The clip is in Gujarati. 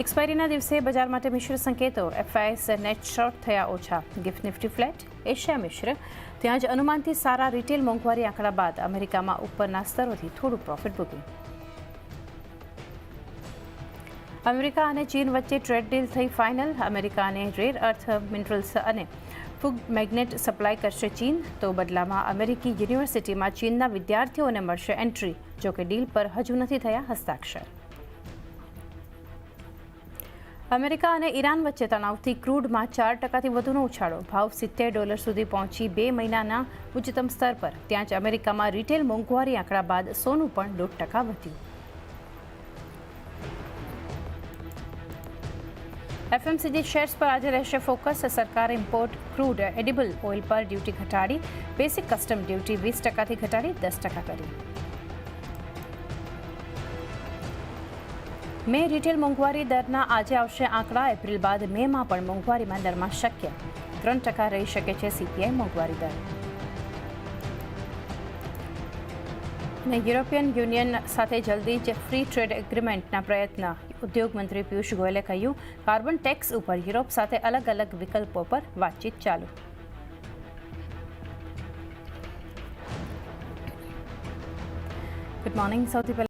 એક્સપાયરીના દિવસે બજાર માટે મિશ્ર સંકેતો. એફઆઈએસ નેટ શોર્ટ થયા ઓછા. ગિફ્ટ નિફ્ટી ફ્લેટ એશિયા મિશ્ર. ત્યાં જ અનુમાનથી સારા રિટેલ મોંઘવારી આંકડા બાદ અમેરિકામાં ઉપરના સ્તરોથી થોડું પ્રોફિટ બુકિંગ અમેરિકા અને ચીન વચ્ચે ટ્રેડ ડીલ થઈ ફાઇનલ અમેરિકા અને રેર અર્થ મિનરલ્સ અને ફૂગ મેગ્નેટ સપ્લાય કરશે ચીન. તો બદલામાં અમેરિકી યુનિવર્સિટીમાં ચીનના વિદ્યાર્થીઓને મળશે એન્ટ્રી જોકે ડીલ પર હજુ નથી થયા હસ્તાક્ષર. અમેરિકા અને ઈરાન વચ્ચે તણાવથી ક્રૂડમાં ચાર ટકાથી વધુનો ઉછાળો. ભાવ સિત્તેર ડોલર સુધી પહોંચી બે મહિનાના ઉચ્ચતમ સ્તર પર. ત્યાં જ અમેરિકામાં રિટેલ મોંઘવારી આંકડા બાદ સોનું પણ દોઢ ટકા વધ્યું. એફએમસીજી શેર્સ પર આજે રહેશે ફોકસ. સરકારે ઇમ્પોર્ટ ક્રૂડ એડિબલ ઓઇલ પર ડ્યુટી ઘટાડી. બેસિક કસ્ટમ ડ્યુટી વીસ ટકાથી ઘટાડી દસ ટકા કરી. મે રિટેલ મોંઘવારી દરના આજે આવશે આંકડા. એપ્રિલ બાદ મેમાં પણ મોંઘવારીમાં દરમાં શક્ય. ત્રણ ટકા રહી શકે છે સીપીઆઈ મોંઘવારી દર. ને યુરોપિયન યુનિયન સાથે જલ્દી જ ફ્રી ટ્રેડ એગ્રીમેન્ટના પ્રયત્ન. ઉદ્યોગ મંત્રી પિયુષ ગોયલે કહ્યું, કાર્બન ટેક્સ ઉપર યુરોપ સાથે અલગ અલગ વિકલ્પો પર વાતચીત ચાલુ. Good morning. સૌથી પહેલા